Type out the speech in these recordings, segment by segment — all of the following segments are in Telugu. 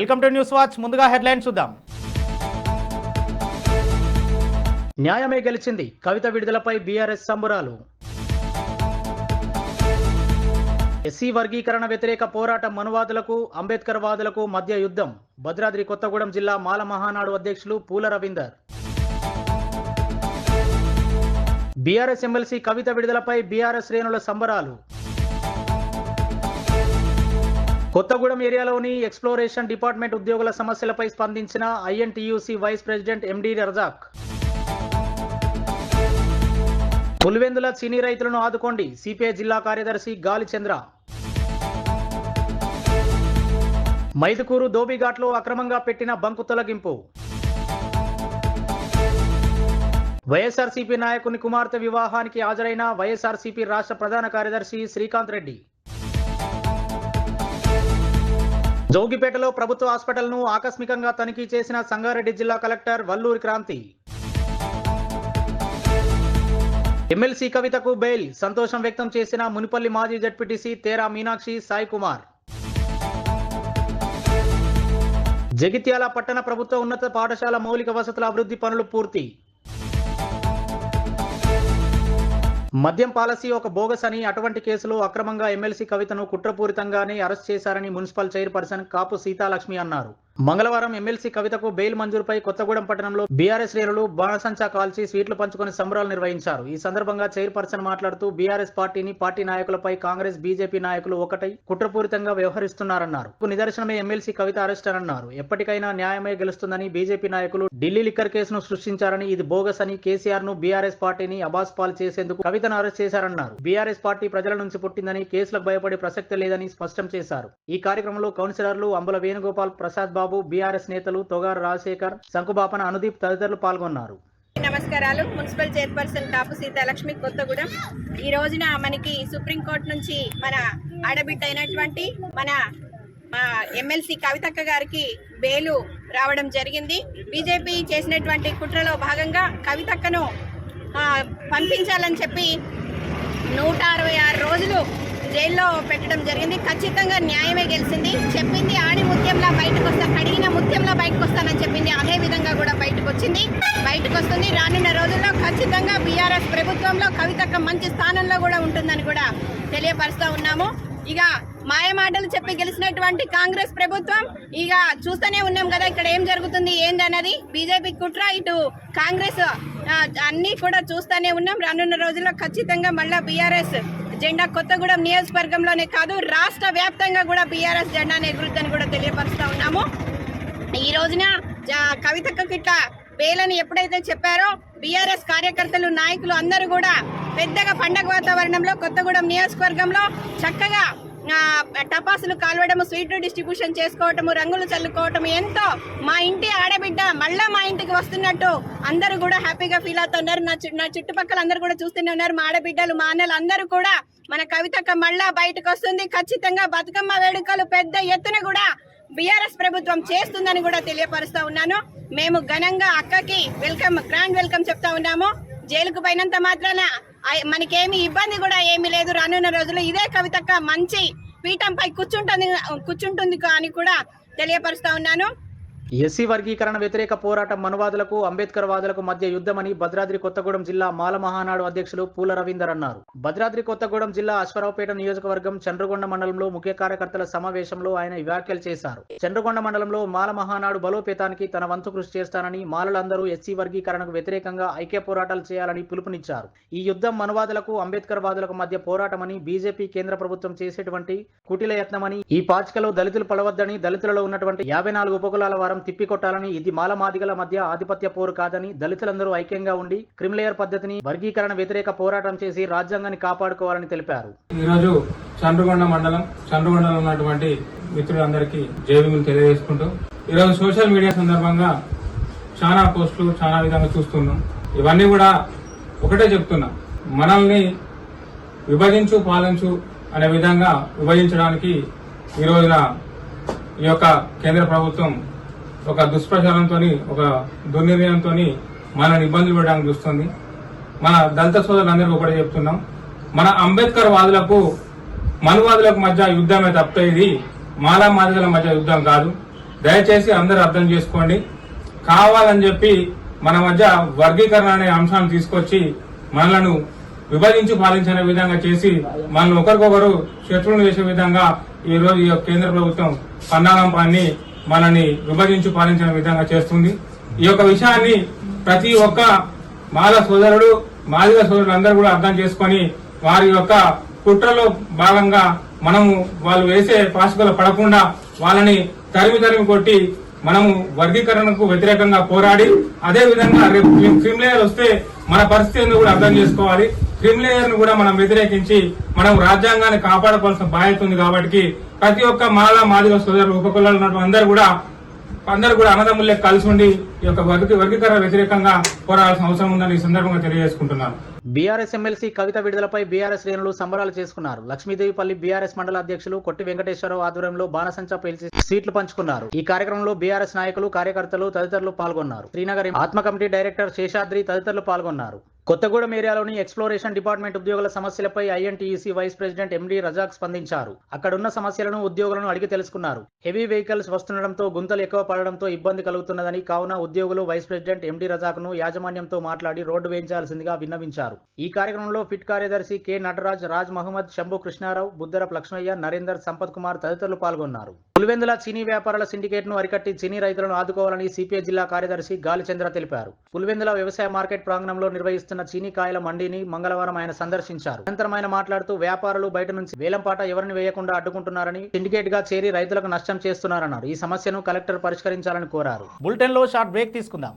Welcome to news watch. ముందుగా హెడ్లైన్స్ చూద్దాం. న్యాయమే గెలిచింది. కవిత విడుదలపై బీఆర్ఎస్ సంబురాలు. ఎస్సీ వర్గీకరణ వ్యతిరేక పోరాటం మనువాదులకు అంబేద్కర్ వాదులకు మధ్య యుద్ధం. భద్రాద్రి కొత్తగూడెం జిల్లా మాల మహానాడు అధ్యక్షులు పూల రవీందర్. బీఆర్ఎస్ ఎమ్మెల్సీ కవిత విడుదలపై బీఆర్ఎస్ శ్రేణుల సంబరాలు. కొత్తగూడెం ఏరియాలోని ఎక్స్ప్లోరేషన్ డిపార్ట్మెంట్ ఉద్యోగుల సమస్యలపై స్పందించిన INTUC vice president MD Razak. Pulivendula చీనీ రైతులను ఆదుకోండి. సిపిఐ జిల్లా కార్యదర్శి గాలి చంద్ర. మైదుకూరు దోబిఘాట్లో అక్రమంగా పెట్టిన బంకు తొలగింపు. వైఎస్ఆర్సీపీ నాయకుని కుమార్తె వివాహానికి హాజరైన వైఎస్ఆర్సీపీ రాష్ట్ర ప్రధాన కార్యదర్శి శ్రీకాంత్ రెడ్డి. జోగిపేటలో ప్రభుత్వ హాస్పిటల్ను ఆకస్మికంగా తనిఖీ చేసిన సంగారెడ్డి జిల్లా కలెక్టర్ వల్లూరి క్రాంతి. ఎమ్మెల్సీ కవితకు బెయిల్ సంతోషం వ్యక్తం చేసిన మునిపల్లి మాజీ జడ్పీటీసీ తేరా మీనాక్షి సాయి కుమార్. జగిత్యాల పట్టణ ప్రభుత్వ ఉన్నత పాఠశాల మౌలిక వసతుల అభివృద్ధి పనులు పూర్తి. మద్యం పాలసీ ఒక బోగస్ అని అటువంటి కేసులో అక్రమంగా ఎమ్మెల్సీ కవితను కుట్రపూరితంగానే అరెస్ట్ చేశారని మున్సిపల్ చైర్పర్సన్ కాపు సీతాలక్ష్మి అన్నారు. మంగళవారం ఎమ్మెల్సీ కవితకు బెయిల్ మంజూరుపై కొత్తగూడెం పట్టణంలో బీఆర్ఎస్ శ్రేణులు బాణసంచా కాల్చి స్వీట్లు పంచుకుని సంబరాలు నిర్వహించారు. ఈ సందర్భంగా చైర్పర్సన్ మాట్లాడుతూ బీఆర్ఎస్ పార్టీని పార్టీ నాయకులపై కాంగ్రెస్ బీజేపీ నాయకులు ఒకటై కుట్రపూరితంగా వ్యవహరిస్తున్నారన్నారు. నిదర్శనమే ఎమ్మెల్సీ కవిత అరెస్ట్ అని అన్నారు ఎప్పటికైనా న్యాయమే గెలుస్తుందని బీజేపీ నాయకులు ఢిల్లీ లిక్కర్ కేసును సృష్టించారని ఇది బోగస్ అని కేసీఆర్ను బీఆర్ఎస్ పార్టీని అబాస్ పాల్ చేసేందుకు కవితను అరెస్ట్ చేశారన్నారు. బీఆర్ఎస్ పార్టీ ప్రజల నుంచి పుట్టిందని కేసులకు భయపడే ప్రసక్తి లేదని స్పష్టం చేశారు. ఈ కార్యక్రమంలో కౌన్సిలర్లు అంబుల వేణుగోపాల్ ప్రసాద్ బాబు బీఆర్ఎస్ నేతలు తొగారు రాజశేఖర్ శంకుబాపన అనుదీప్ తదితరులు పాల్గొన్నారు. నమస్కారాలు. Municipal chairperson Kapu Seethalakshmi Kothagudem. ఈ రోజున మనకి సుప్రీంకోర్టు నుంచి మన ఆడబిడ్డ అయినటువంటి మన ఎమ్మెల్సీ కవితక్క గారికి బెయిలు రావడం జరిగింది. బీజేపీ చేసినటువంటి కుట్రలో భాగంగా కవితక్కను పంపించాలని చెప్పి నూట అరవై ఆరు రోజులు జైల్లో పెట్టడం జరిగింది. ఖచ్చితంగా న్యాయమే గెలిచింది. చెప్పింది ఆడి ముత్యంలా బయటకు వస్తాం ముత్యంలో బయటకు వస్తానని చెప్పింది. అదే విధంగా కూడా బయటకు వచ్చింది బయటకు వస్తుంది రానున్న రోజుల్లో ఖచ్చితంగా బీఆర్ఎస్ ప్రభుత్వంలో కవితక్క మంచి స్థానంలో కూడా ఉంటుందని కూడా తెలియపరుస్తూ ఉన్నాము. ఇక మాయమాటలు చెప్పి గెలిచినటువంటి కాంగ్రెస్ ప్రభుత్వం ఇక చూస్తూనే ఉన్నాం కదా ఇక్కడ ఏం జరుగుతుంది ఏందన్నది. బీజేపీ కుట్ర ఇటు కాంగ్రెస్ అన్నీ కూడా చూస్తూనే ఉన్నాం. రానున్న రోజుల్లో ఖచ్చితంగా మళ్ళా బీఆర్ఎస్ జెండా కొత్తగూడెం నియోజకవర్గంలోనే కాదు రాష్ట్ర వ్యాప్తంగా కూడా బీఆర్ఎస్ జెండాను ఎగురుద్దని కూడా తెలియపరుస్తూ ఉన్నాము. ఈ రోజున జ- కవితక్క పేలని ఎప్పుడైతే చెప్పారో బీఆర్ఎస్ కార్యకర్తలు నాయకులు అందరూ కూడా పెద్దగా పండగ వాతావరణంలో కొత్తగూడెం నియోజకవర్గంలో చక్కగా టపాసులు కాల్వడము స్వీట్లు డిస్ట్రిబ్యూషన్ చేసుకోవటము రంగులు చల్లుకోవటము ఎంతో మా ఇంటి ఆడబిడ్డ మళ్ళా మా ఇంటికి వస్తున్నట్టు అందరూ కూడా హ్యాపీగా ఫీల్ అవుతున్నారు నా నా చుట్టుపక్కల అందరూ కూడా చూస్తూనే ఉన్నారు. మా ఆడబిడ్డలు మా అన్నలు అందరూ కూడా మన కవితక్క మళ్ళా బయటకు వస్తుంది. ఖచ్చితంగా బతుకమ్మ వేడుకలు పెద్ద ఎత్తున కూడా బీఆర్ఎస్ ప్రభుత్వం చేస్తుందని కూడా తెలియపరుస్తా ఉన్నాను. మేము ఘనంగా అక్కకి వెల్కమ్ గ్రాండ్ వెల్కమ్ చెప్తా ఉన్నాము. జైలుకు పోయినంత మాత్రాన మనకేమి ఇబ్బంది కూడా ఏమీ లేదు. రానున్న రోజుల్లో ఇదే కవితక్క మంచి పీఠంపై కూర్చుంటుంది కూర్చుంటుంది అని కూడా తెలియపరుస్తా ఉన్నాను. ఎస్సీ వర్గీకరణ వ్యతిరేక పోరాటం మనువాదులకు అంబేద్కర్ వాదులకు మధ్య యుద్ధమని భద్రాద్రి కొత్తగూడెం జిల్లా మాల మహానాడు అధ్యక్షులు పూల రవీందర్ అన్నారు. భద్రాద్రి కొత్తగూడెం జిల్లా అశ్వరావుపేట నియోజకవర్గం చంద్రగొండ మండలంలో ముఖ్య కార్యకర్తల సమావేశంలో ఆయన వ్యాఖ్యలు చేశారు. చంద్రగొండ మండలంలో మాల మహానాడు బలోపేతానికి తన వంతు కృషి చేస్తానని మాలలందరూ ఎస్సీ వర్గీకరణకు వ్యతిరేకంగా ఐక్య పోరాటాలు చేయాలని పిలుపునిచ్చారు. ఈ యుద్ధం మనువాదులకు అంబేద్కర్ వాదులకు మధ్య పోరాటమని బీజేపీ కేంద్ర ప్రభుత్వం చేసేటువంటి కుటిల యత్నమని ఈ పాచికలో దళితులు పడవద్దని దళితులలో ఉన్నటువంటి యాభై నాలుగు ఉపకులాల వారం తిప్పికొట్టాలని ఇది మాల మాదిగల మధ్య ఆధిపత్య పోరు కాదని దళితులందరూ ఐక్యంగా ఉండి క్రిమిలేయర్ పద్ధతిని వర్గీకరణ వ్యతిరేక పోరాటం చేసి రాజ్యాంగాన్ని కాపాడుకోవాలని తెలిపారు. ఈరోజు చంద్రగొండ మండలం చంద్రగొండలో ఉన్నటువంటి మిత్రులందరికీ జైవిములు తెలియజేసుకుంటూ ఈరోజు సోషల్ మీడియా సందర్భంగా చాలా పోస్టులు చాలా విధంగా చూస్తున్నాం. ఇవన్నీ కూడా ఒకటే చెప్తున్నా. మనల్ని విభజించు పాలించు అనే విధంగా విభజించడానికి ఈ రోజున ఈ యొక్క కేంద్ర ప్రభుత్వం ఒక దుష్ప్రచారంతో ఒక దుర్నిర్ణయంతో మనల్ని ఇబ్బందులు పెట్టడానికి చూస్తుంది. మన దళిత సోదరులందరికీ ఒకటే చెప్తున్నాం. మన అంబేద్కర్ వాదులకు మనువాదులకు మధ్య యుద్ధమే తప్ప ఇది మాలా మాదిగల మధ్య యుద్ధం కాదు. దయచేసి అందరూ అర్థం చేసుకోండి. కావాలని చెప్పి మన మధ్య వర్గీకరణ అనే అంశాన్ని తీసుకొచ్చి మనలను విభజించి పాలించిన విధంగా చేసి మనల్ని ఒకరికొకరు శత్రువులు చేసే విధంగా ఈ రోజు ఈ యొక్క కేంద్ర ప్రభుత్వం పన్నాగం పాన్ని మనల్ని విభజించి పాలించిన విధంగా చేస్తుంది. ఈ యొక్క విషయాన్ని ప్రతి ఒక్క మాల సోదరుడు మాదిగ సోదరుడు అందరూ కూడా అర్థం చేసుకొని వారి యొక్క కుట్రలో భాగంగా మనము వాళ్ళు వేసే పాసుకలు పడకుండా వాళ్ళని తరిమి తరిమి కొట్టి మనము వర్గీకరణకు వ్యతిరేకంగా పోరాడి అదే విధంగా రేపు క్రిమ్ వస్తే మన పరిస్థితి కూడా అర్థం చేసుకోవాలి. క్రిమ్ను కూడా మనం వ్యతిరేకించి మనం రాజ్యాంగాన్ని కాపాడుకోవాల్సిన బాధ్యత ఉంది కాబట్టి ప్రతి ఒక్క మాల మాదిగ సోదరులు ఉపకులాలు ఉన్నటువంటి అందరూ కూడా అందరూ కూడా అన్నదమ్ములే కలిసి ఉండి ఈ యొక్క వర్గీకరణ వ్యతిరేకంగా పోరాడాల్సిన అవసరం ఉందని ఈ సందర్భంగా తెలియజేసుకుంటున్నాను. బీఆర్ఎస్ ఎమ్మెల్సీ కవిత విడుదలపై బీఆర్ఎస్ శ్రేణులు సంబరాలు చేసుకున్నారు. లక్ష్మీదేవిపల్లి బీఆర్ఎస్ మండల అధ్యక్షులు కొట్టి వెంకటేశ్వరరావు ఆధ్వర్యంలో బాణసంచా పేల్చి సీట్లు పంచుకున్నారు. ఈ కార్యక్రమంలో బీఆర్ఎస్ నాయకులు కార్యకర్తలు తదితరులు పాల్గొన్నారు. శ్రీనగర్ ఆత్మ కమిటీ డైరెక్టర్ శేషాద్రి తదితరులు పాల్గొన్నారు. కొత్తగూడెం ఏరియాలోని ఎక్స్ప్లోరేషన్ డిపార్ట్మెంట్ ఉద్యోగుల సమస్యలపై INTUC vice president MD Razak స్పందించారు. అక్కడున్న సమస్యలను ఉద్యోగులను అడిగి తెలుసుకున్నారు. హెవీ వెహికల్స్ వస్తుండటంతో గుంతలు ఎక్కువ పడడంతో ఇబ్బంది కలుగుతున్నదని కావున ఉద్యోగులు వైస్ ప్రెసిడెంట్ ఎండి రజాక్ను యాజమాన్యంతో మాట్లాడి రోడ్డు వేయించాల్సిందిగా విన్నవించారు. ఈ కార్యక్రమంలో ఫిట్ కార్యదర్శి కె నటరాజ్ రాజ్ మహమ్మద్ శంభు కృష్ణారావు బుద్దరపు లక్ష్మయ్య నరేందర్ సంపత్ కుమార్ తదితరులు పాల్గొన్నారు. పులివెందుల చీనీ వ్యాపారుల సిండికేట్ను అరికట్టి చీనీ రైతులను ఆదుకోవాలని సిపిఐ జిల్లా కార్యదర్శి గాలిచంద్ర తెలిపారు. పులివెందుల వ్యవసాయ మార్కెట్ ప్రాంగణంలో నిర్వహిస్తున్న చీనీ కాయల మండిని మంగళవారం ఆయన సందర్శించారు. అనంతరం ఆయన మాట్లాడుతూ వ్యాపారులు బయట నుంచి వేలంపాట ఎవరిని వేయకుండా అడ్డుకుంటున్నారని సిండికేట్గా చేరి రైతులకు నష్టం చేస్తున్నారన్నారు. ఈ సమస్యను కలెక్టర్ పరిష్కరించాలని కోరారు. బులెటిన్లో షార్ట్ బ్రేక్ తీసుకుందాం.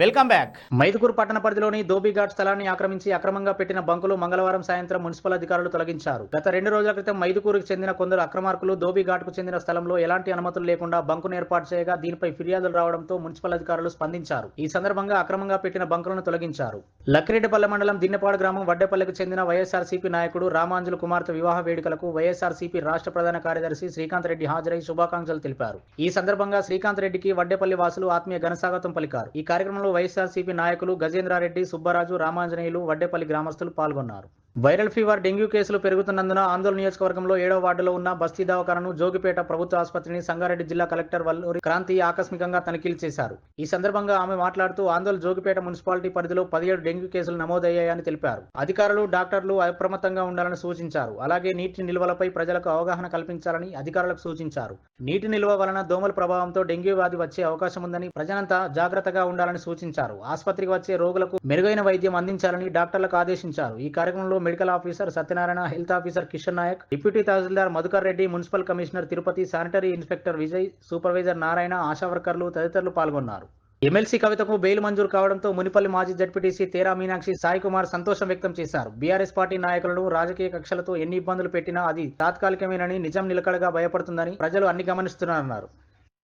వెల్కమ్ బ్యాక్ మైదుకూరు పట్టణ పరిధిలోని దోబిఘాట్ స్థలాన్ని ఆక్రమించి అక్రమంగా పెట్టిన బంకులు మంగళవారం సాయంత్రం మున్సిపల్ అధికారులు తొలగించారు. గత రెండు రోజుల క్రితం మైదుకూరుకు చెందిన కొందరు అక్రమార్కులు ధోబీఘాట్కు చెందిన స్థలంలో ఎలాంటి అనుమతులు లేకుండా బంకును ఏర్పాటు చేయగా దీనిపై ఫిర్యాదులు రావడంతో మున్సిపల్ అధికారులు స్పందించారు. ఈ సందర్భంగా అక్రమంగా పెట్టిన బంకులను తొలగించారు. లక్కిరెడ్డిపల్లె మండలం దిన్నెపాడు గ్రామం వడ్డేపల్లెకు చెందిన వైఎస్ఆర్సీపీ నాయకుడు రామాంజులు కుమార్తె వివాహ వేడుకలకు వైఎస్ఆర్సీపీ రాష్ట్ర ప్రధాన కార్యదర్శి శ్రీకాంత్ రెడ్డి హాజరై శుభాకాంక్షలు తెలిపారు. ఈ సందర్భంగా శ్రీకాంత్ రెడ్డికి వడ్డేపల్లి వాసులు ఆత్మీయ ఘనస్వాగతం పలికారు. ఈ కార్యక్రమంలో వైఎస్ఆర్సీపీ నాయకులు గజేంద్రారెడ్డి సుబ్బరాజు రామాంజనేయులు వడ్డేపల్లి గ్రామస్తులు పాల్గొన్నారు. వైరల్ ఫీవర్ డెంగ్యూ కేసులు పెరుగుతున్నందున ఆందోళన నియోజకవర్గంలో ఏడవ వార్డులో ఉన్న బస్తీ దవాఖానను జోగిపేట ప్రభుత్వ ఆసుపత్రిని సంగారెడ్డి జిల్లా కలెక్టర్ వల్లూరి క్రాంతి ఆకస్మికంగా తనిఖీలు చేశారు. ఈ సందర్భంగా ఆమె మాట్లాడుతూ ఆందోళన జోగిపేట మున్సిపాలిటీ పరిధిలో పదిహేడు డెంగ్యూ కేసులు నమోదయ్యాయని తెలిపారు. అధికారులు డాక్టర్లు అప్రమత్తంగా ఉండాలని సూచించారు. అలాగే నీటి నిల్వలపై ప్రజలకు అవగాహన కల్పించాలని అధికారులకు సూచించారు. నీటి నిల్వ వలన దోమల ప్రభావంతో డెంగ్యూ వ్యాధి వచ్చే అవకాశం ఉందని ప్రజలంతా జాగ్రత్తగా ఉండాలని సూచించారు. ఆసుపత్రికి వచ్చే రోగులకు మెరుగైన వైద్యం అందించాలని డాక్టర్లకు ఆదేశించారు. ఈ కార్యక్రమంలో medical officer Satyanarayana health officer Kishan Naik deputy tahsildar Madhukar Reddy municipal commissioner Tirupati sanitary inspector Vijay supervisor Narayana ASHA వర్కర్లు తదితరులు పాల్గొన్నారు. ఎమ్మెల్సీ కవితకు బెయిల్ మంజూరు కావడంతో మునిపల్లి మాజీ జడ్పీటీసీ తేరా మీనాక్షి సాయి కుమార్ సంతోషం వ్యక్తం చేశారు. బీఆర్ఎస్ పార్టీ నాయకులను రాజకీయ కక్షలతో ఎన్ని ఇబ్బందులు పెట్టినా అది తాత్కాలికమేనని నిజం నిలకడగా భయపడుతుందని ప్రజలు అన్ని గమనిస్తున్నారన్నారు.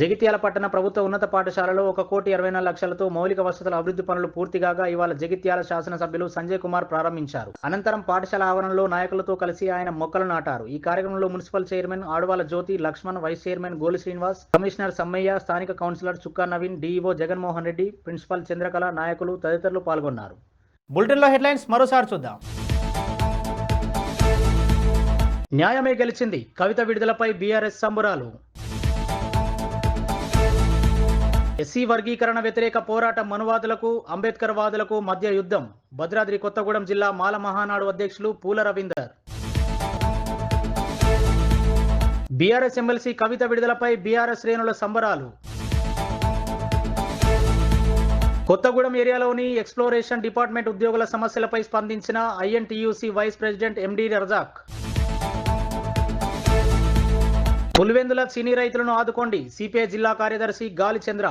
జగిత్యాల పట్టణ ప్రభుత్వ ఉన్నత పాఠశాలలో ఒక కోటి ఇరవై నాలుగు లక్షలతో మౌలిక వసతుల అభివృద్ధి పనులు పూర్తిగాగా ఇవాళ జగిత్యాల శాసనసభ్యులు సంజయ్ కుమార్ ప్రారంభించారు. అనంతరం పాఠశాల ఆవరణలో నాయకులతో కలిసి ఆయన మొక్కలు నాటారు. ఈ కార్యక్రమంలో municipal chairman Adavala Jyothi Laxman vice chairman Goli Srinivas commissioner Sammaiah స్థానిక councillor Chukka Naveen DEO Jagan Mohan Reddy principal Chandrakala నాయకులు తదితరులు పాల్గొన్నారు. బులెటిన్లో హెడ్లైన్స్ మరోసారి చూద్దాం. న్యాయమే గెలిచింది. కవిత విడుదలపై బీఆర్ఎస్ సంబరాలు. ఎస్సీ వర్గీకరణ వ్యతిరేక పోరాటం మనువాదులకు అంబేద్కర్ వాదులకు మధ్య యుద్ధం. భద్రాద్రి కొత్తగూడెం జిల్లా మాల మహానాడు అధ్యక్షులు పూల రవీందర్. బీఆర్ఎస్ ఎమ్మెల్సీ కవిత విడుదలపై బీఆర్ఎస్ శ్రేణుల సంబరాలు. కొత్తగూడెం ఏరియాలోని ఎక్స్ప్లోరేషన్ డిపార్ట్మెంట్ ఉద్యోగుల సమస్యలపై స్పందించిన INTUC vice president MD Razak. Pulivendula సినీ రైతులను ఆదుకోండి. సిపిఐ జిల్లా కార్యదర్శి గాలిచంద్ర.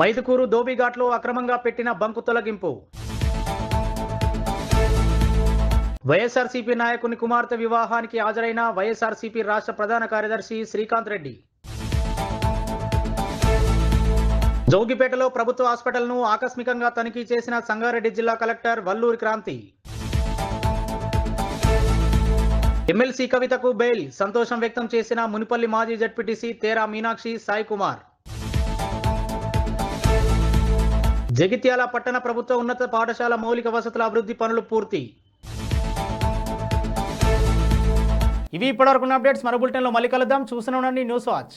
మైదుకూరు దోబిఘాట్లో అక్రమంగా పెట్టిన బంకు తొలగింపు. వైఎస్ఆర్సీపీ నాయకుని కుమార్తె వివాహానికి హాజరైన వైఎస్ఆర్సీపీ రాష్ట్ర ప్రధాన కార్యదర్శి శ్రీకాంత్ రెడ్డి. జోగిపేటలో ప్రభుత్వ హాస్పిటల్ను ఆకస్మికంగా తనిఖీ చేసిన సంగారెడ్డి జిల్లా కలెక్టర్ వల్లూరి క్రాంతి. ఎమ్మెల్సీ కవితకు బెయిల్. సంతోషం వ్యక్తం చేసిన మునిపల్లి మాజీ జడ్పీటీసీ తేరా మీనాక్షి సాయి కుమార్. జగిత్యాల పట్టణ ప్రభుత్వ ఉన్నత పాఠశాల మౌలిక వసతుల అభివృద్ధి పనులు పూర్తి. ఇవి ఇప్పటివరకు అప్డేట్స్. మరో బులెటిన్లో మళ్ళీ కలుద్దాం. చూస్తూనే ఉండండి న్యూస్ వాచ్.